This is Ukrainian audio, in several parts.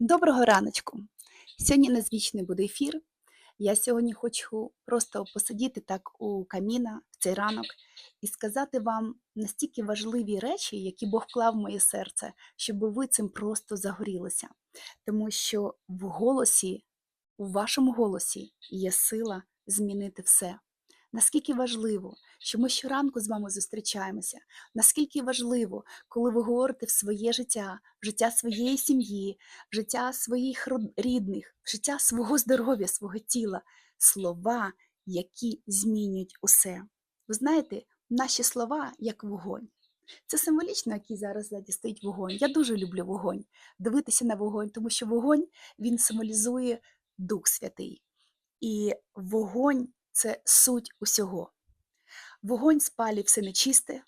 Доброго раночку! Сьогодні незвичний буде ефір. Я сьогодні хочу просто посидіти так у каміна в цей ранок і сказати вам настільки важливі речі, які Бог вклав в моє серце, щоб ви цим просто загорілися. Тому що в голосі, у вашому голосі є сила змінити все. Наскільки важливо, що ми щоранку з вами зустрічаємося, наскільки важливо, коли ви говорите в своє життя, в життя своєї сім'ї, в життя своїх рідних, в життя свого здоров'я, свого тіла, слова, які змінюють усе. Ви знаєте, наші слова як вогонь. Це символічно, який зараз стоїть вогонь. Я дуже люблю вогонь, дивитися на вогонь, тому що вогонь він символізує Дух Святий. І вогонь це суть усього. Вогонь спалює все нечисте,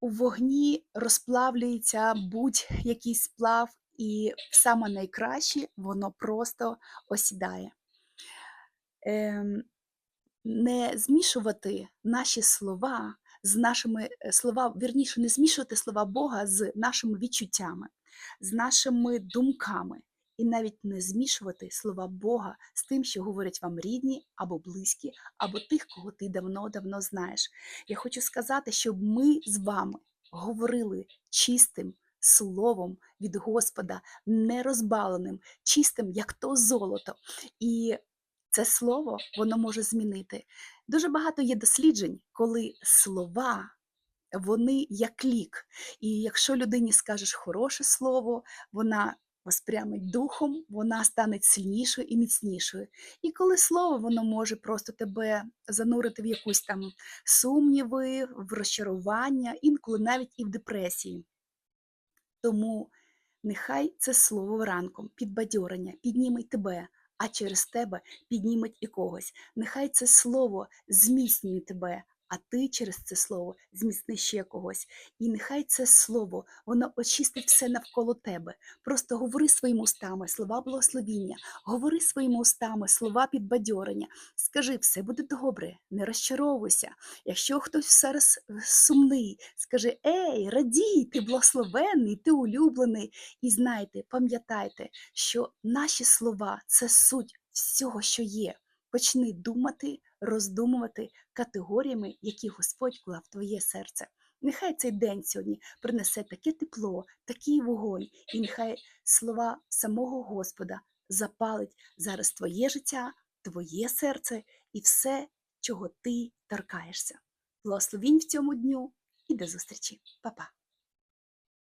у вогні розплавлюється будь-який сплав, і саме найкраще воно просто осідає. Ем, не змішувати наші слова з нашими е, слова, вірніше, не змішувати слова Бога з нашими відчуттями, з нашими думками, і навіть не змішувати слова Бога з тим, що говорять вам рідні або близькі, або тих, кого ти давно-давно знаєш. Я хочу сказати, щоб ми з вами говорили чистим словом від Господа, не розбаленим, чистим, як то золото. І це слово воно може змінити. Дуже багато є досліджень, коли слова. Вони як лік. І якщо людині скажеш хороше слово, вона воспрямить духом, вона стане сильнішою і міцнішою. І коли слово воно може просто тебе занурити в якусь там сумніви, в розчарування, інколи навіть і в депресії. Тому нехай це слово ранком, підбадьорення, підніметь тебе, а через тебе підніметь і когось. Нехай це слово зміцнює тебе, а ти через це слово зміцни ще когось. І нехай це слово, воно очистить все навколо тебе. Просто говори своїми устами слова благословіння, говори своїми устами слова підбадьорення. Скажи, все буде добре, не розчаровуйся. Якщо хтось зараз е, сумний, скажи: Ей, радій, ти благословенний, ти улюблений. І знайте, пам'ятайте, що наші слова це суть всього, що є. Почни думати, роздумувати категоріями, які Господь вклав в твоє серце. Нехай цей день сьогодні принесе таке тепло, такий вогонь, і нехай слова самого Господа запалить зараз твоє життя, твоє серце і все, чого ти торкаєшся. Благословінь в цьому дню і до зустрічі, Па-па!